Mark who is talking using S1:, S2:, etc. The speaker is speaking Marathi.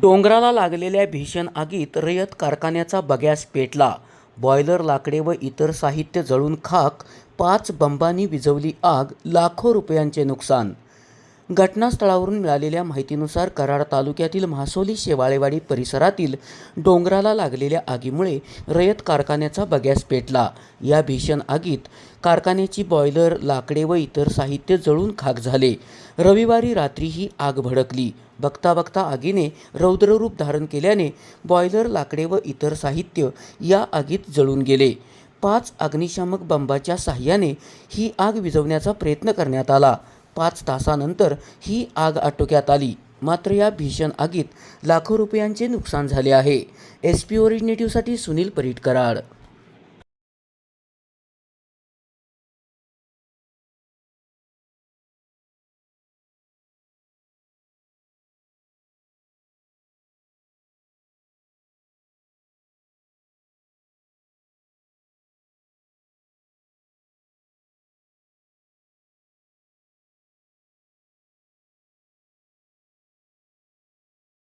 S1: डोंगराला लागलेल्या भीषण आगीत रयत कारखान्याचा बगॅस पेटला. बॉयलर लाकडे व इतर साहित्य जळून खाक पाच बंबांनी विझवली आग लाखो रुपयांचे नुकसान घटनास्थळावरून मिळालेल्या माहितीनुसार कराड तालुक्यातील म्हासोली शेवाळेवाडी परिसरातील डोंगराला लागलेल्या आगीमुळे रयत कारखान्याचा बगॅस पेटला. या भीषण आगीत कारखान्याची बॉयलर लाकडे व इतर साहित्य जळून खाक झाले. रविवारी रात्री ही आग भडकली. बघता बघता आगीने रौद्ररूप धारण केल्याने बॉयलर लाकडे व इतर साहित्य या आगीत जळून गेले. पाच अग्निशामक बंबाच्या साह्याने ही आग विझवण्याचा प्रयत्न करण्यात आला. पाच तासानंतर ही आग आटोक्यात आली. मात्र या भीषण आगीत लाखो रुपयांचे नुकसान झाले आहे. एस पी ओरिजिनेटिव्हसाठी सुनील परीट कराड